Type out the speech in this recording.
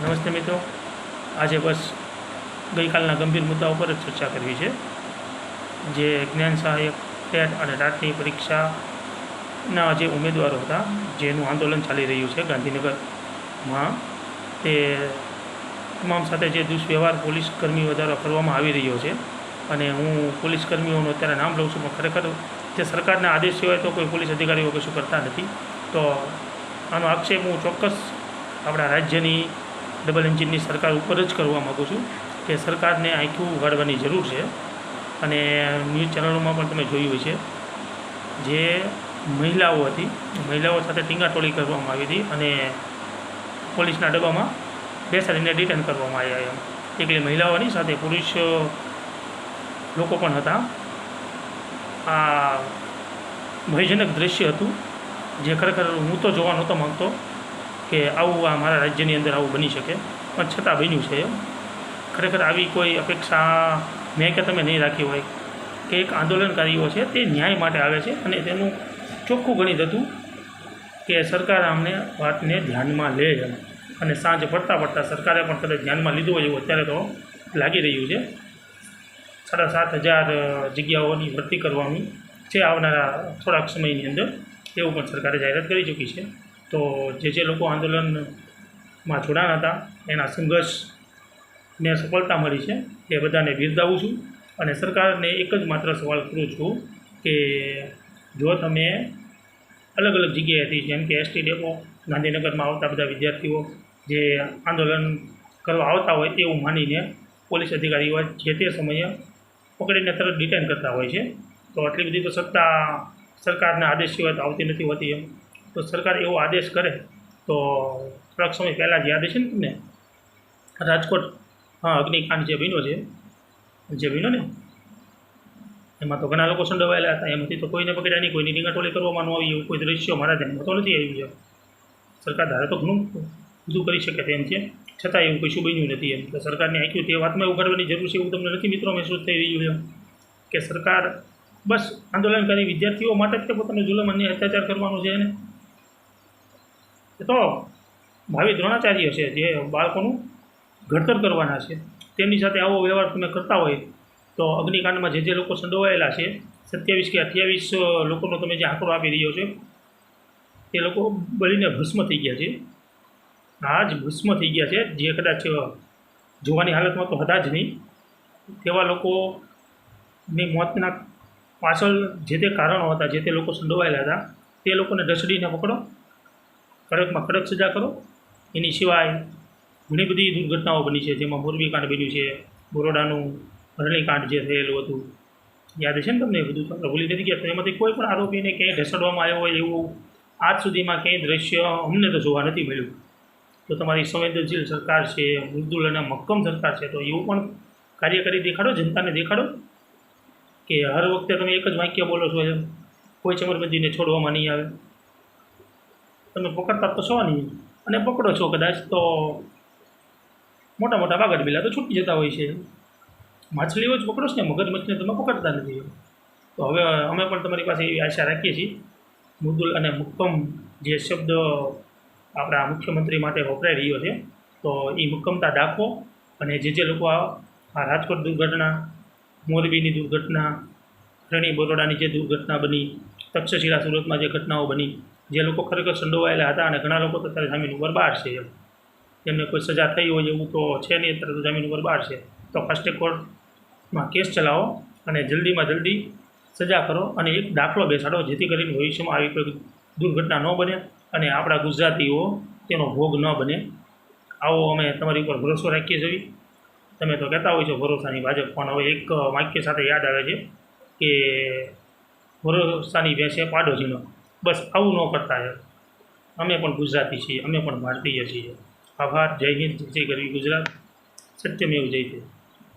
નમસ્તે મિત્રો. આજે બસ ગઈકાલના ગંભીર મુદ્દા ઉપર જ ચર્ચા કરવી છે, જે જ્ઞાન સહાયક ટેટ અને રાતની પરીક્ષાના જે ઉમેદવારો હતા, જેનું આંદોલન ચાલી રહ્યું છે ગાંધીનગરમાં, તે તમામ સાથે જે દુષ્વ્યવહાર પોલીસ કર્મીઓ દ્વારા કરવામાં આવી રહ્યો છે અને હું પોલીસ કર્મીઓનું અત્યારે નામ લઉં છું, પણ ખરેખર જે સરકારના આદેશ સિવાય તો કોઈ પોલીસ અધિકારીઓ કશું કરતા નથી. તો આનો આક્ષેપ હું ચોક્કસ આપણા રાજ્યની ડબલ એન્જિનની સરકાર ઉપર જ કરવા માગું છું કે સરકારને આંખું ઉગાડવાની જરૂર છે. અને ન્યૂઝ ચેનલોમાં પણ તમે જોયું છે જે મહિલાઓ હતી, મહિલાઓ સાથે ટીંગાટોળી કરવામાં આવી હતી અને પોલીસના ડબ્બામાં બેસાડીને ડિટેન કરવામાં આવ્યા એમ. એકલી મહિલાઓની સાથે પુરુષ લોકો પણ હતા. આ ભયજનક દ્રશ્ય હતું. જે ખરેખર હું તો જોવા નહોતો માગતો કે આવું આ મારા રાજ્યની અંદર આવું બની શકે. પણ છતાં બન્યું છે ખરેખર આવી કોઈ અપેક્ષા મેં કે તમે નહીં રાખી હોય. કે એક આંદોલનકારીઓ છે તે ન્યાય માટે આવે છે અને તેનું ચોખ્ખું ગણિત હતું કે સરકાર અમને વાતને ધ્યાનમાં લે અને સાંજ પડતા પડતા સરકારે પણ કદાચ ધ્યાનમાં લીધું હોય એવું અત્યારે તો લાગી રહ્યું છે. સાડા સાત હજાર જગ્યાઓની ભરતી કરવાની છે આવનારા થોડાક સમયની અંદર. એવું પણ સરકારે જાહેરાત કરી ચૂકી છે. તો જે જે લોકો આંદોલનમાં જોડાણ હતા, એના સંઘર્ષને સફળતા મળી છે, એ બધાને બિરદાવું છું. અને સરકારને એક જ માત્ર સવાલ કરું છું કે જો તમે અલગ અલગ જગ્યાએથી, જેમ કે એસટી ડેપો, ગાંધીનગરમાં આવતા બધા વિદ્યાર્થીઓ જે આંદોલન કરવા આવતા હોય તેવું માનીને પોલીસ અધિકારીઓ જે તે સમયે પકડીને તરત ડિટેન કરતા હોય છે, તો આટલી બધી તો સત્તા સરકારના આદેશ સિવાય તો આવતી નથી હોતી એમ. તો સરકાર એવો આદેશ કરે, તો થોડાક સમય પહેલાં જે આદેશ છે ને તમને? રાજકોટ, હા, અગ્નિકાંડ જે બન્યો છે, જે બન્યો ને? એમાં તો ઘણા લોકો સંડોવાયેલા હતા, એમાંથી તો કોઈને પકડ્યા નહીં, કોઈની ડીંગાટોલી કરવામાં ન આવી એવું કોઈ દ્રશ્યો મારા ધ્યાનમાં તો નથી આવ્યું છે. સરકાર ધારે તો ઘણું બધું કરી શકે તેમ છે. છતાં એવું કશું બન્યું નથી એમ. તો સરકારને આંખ્યું તે વાતમાં ઉગાડવાની જરૂર છે એવું તમને નથી મિત્રો મહેસૂસ થઈ રહ્યું એમ? કે સરકાર બસ આંદોલનકારી વિદ્યાર્થીઓ માટે જ તે પોતાનો જુલમ અને અત્યાચાર કરવાનું છે એને? એ તો ભાવિ દ્રોણાચાર્ય છે જે બાળકોનું ઘડતર કરવાના છે. તેમની સાથે આવો વ્યવહાર તમે કરતા હોય તો અગ્નિકાંડમાં જે જે લોકો સંડોવાયેલા છે, સત્યાવીસ કે અઠ્યાવીસ લોકોનો તમે જે આંકડો આપી રહ્યો છો તે લોકો બળીને ભસ્મ થઈ ગયા છે. આ જ ભસ્મ થઈ ગયા છે. જે કદાચ જોવાની હાલતમાં તો હતા જ નહીં. તેવા લોકોની મોતના પાછળ જે તે કારણો હતા, જે તે લોકો સંડોવાયેલા હતા, તે લોકોને ઢસડીને પકડો. કડકમાં કડક સજા કરો. એની સિવાય ઘણી બધી દુર્ઘટનાઓ બની છે, જેમાં મોરબી કાંડ બન્યું છે, બરોડાનું હરણીકાંડ જે થયેલું હતું. યાદ છે ને તમને બધું? તો ભૂલી નથી ગયા? એમાંથી કોઈ પણ આરોપીને ક્યાંય ઢસડવામાં આવ્યો હોય એવું આજ સુધીમાં ક્યાંય દ્રશ્ય અમને તો જોવા નથી મળ્યું. તો તમારી સંવેદનશીલ સરકાર છે, મૃદુલ અને મક્કમ સરકાર છે, તો એવું પણ કાર્ય કરી દેખાડો, જનતાને દેખાડો કે હર વખતે તમે એક જ વાક્ય બોલો છો કોઈ ચમરબંધીને છોડવામાં નહીં આવે. તમે પકડતા તો છો નહીં અને પકડો છો કદાચ તો મોટા મોટા વાગડ બિલા તો છૂટી જતા હોય છે. માછલીઓ જ પકડો છો ને મગજમચ્છને તમે પકડતા નથી. તો હવે અમે પણ તમારી પાસે એવી આશા રાખીએ છીએ. મૃદુલ અને મુક્કમ જે શબ્દ આપણા મુખ્યમંત્રી માટે વપરાઈ રહ્યો છે, તો એ મુક્કમતા દાખવો અને જે જે લોકો આ રાજકોટ દુર્ઘટના, મોરબીની દુર્ઘટના, રણી બરોડાની જે દુર્ઘટના બની, તક્ષશિલા સુરતમાં જે ઘટનાઓ બની જે લોકો ખરેખર સંડોવાયેલા હતા અને ઘણા લોકો તો અત્યારે જામીન ઉપર બહાર છે એમ. તેમને કોઈ સજા થઈ હોય એવું તો છે નહીં, અત્યારે તો જામીન ઉપર બહાર છે. તો ફાસ્ટ કોર્ટમાં કેસ ચલાવો અને જલ્દીમાં જલ્દી સજા કરો અને એક દાખલો બેસાડો, જેથી કરીને ભવિષ્યમાં આવી કોઈ દુર્ઘટના ન બને અને આપણા ગુજરાતીઓ તેનો ભોગ ન બને. આવો અમે તમારી ઉપર ભરોસો રાખીએ છીએ તમે તો કહેતા હોય છો ભરોસાની ભાજપ, પણ હવે એક વાક્ય સાથે યાદ આવે છે કે ભરોસાની ભેંસે પાડો ઝીણો. બસ આવું ન કરતા છે અમે પણ ગુજરાતી છીએ, અમે પણ ભારતીય છીએ. આભાર, જય હિન્દ, જય ગરવી ગુજરાત. સત્યમેવ જયતે